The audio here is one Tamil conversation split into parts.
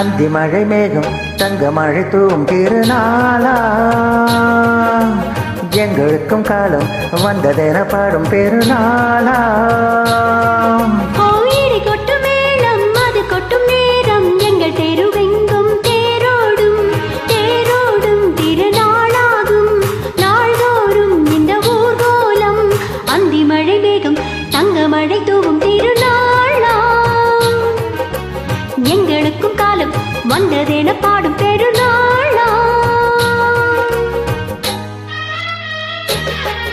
அந்தி மழை மேகம் தங்க மழை தூவும் திருநாளா. எங்களுக்கும் காலம் வந்ததென பாடும் பெருநாளா கோயிலை கொட்டும் மேளம் அது கொட்டும் நேரம் எங்கள் தெருவெங்கும் தேரோடும் தேரோடும் திருநாளாகும். நாள்தோறும் இந்த ஊர்கோலம் அந்தி மழை தங்க மழை தூவும் எங்களுக்கும் காலம் வந்ததென பாடும் Yeah.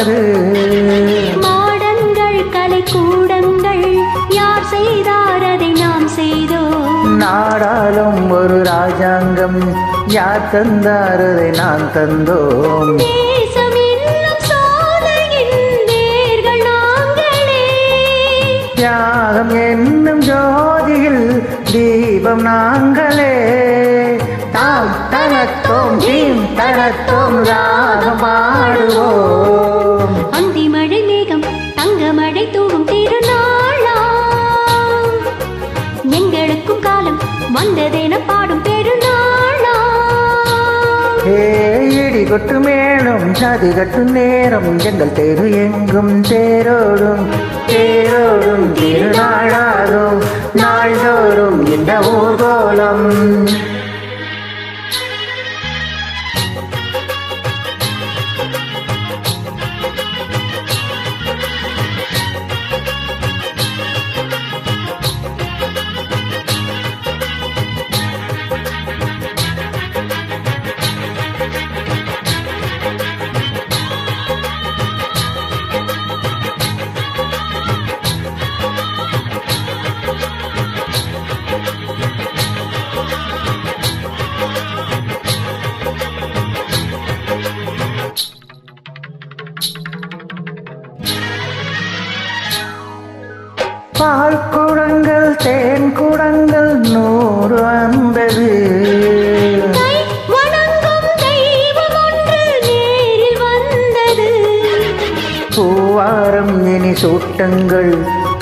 போனது மாடங்கள் கலை கூடங்கள் யார் செய்தார் அதை நாம் செய்தோம்? நாடாளும் ஒரு ராஜாங்கம் யார் தந்தார் அதை நான் தந்தோம்? தியாகம் என்னும் ஜோதியில் தீபம் நாங்களே. தாம் தனத்தோம் தீம் தனத்தோம் ராகம் பாடுவோம். ஏ இடி கொட்டு மேலும் ஜாதி கட்டு நேரம் எங்கள் தெரு எங்கும் தேரோடும் தேரோடும் திருநாளாகும் தேன் குடங்கள் நூறு வந்தது. பூவாரம் இனி சூட்டங்கள்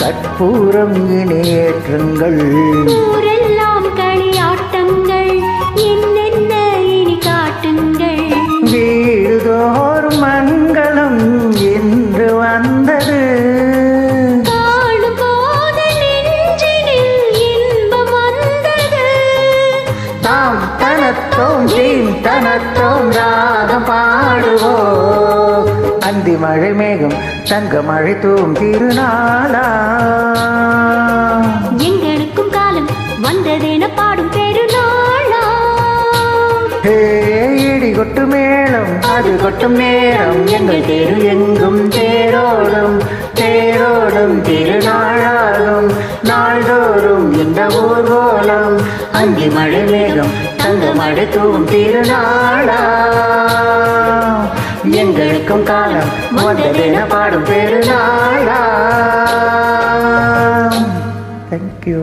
கற்பூரம் இனி ஏற்றுங்கள். பாடுவோம் அந்தி மழை மேகம் தங்க மழை தூம் திருநாளா? எங்களுக்கும் காலம் வந்ததென பாடும் பெருநாளா? இடி கொட்டு மேளம் அது கொட்டும் நேரம். எங்கள் தெரு எங்கும் தேரோடும் தேரோடும் திருநாளாகும். நாள்தோறும் இந்த ஊர்வலம் அந்தி மழை மேகம் தங்க மழை தூவும் திருநாளா? எங்களுக்கும் காலம் வந்ததென பாடும் பெருநாளா. தேங்க்யூ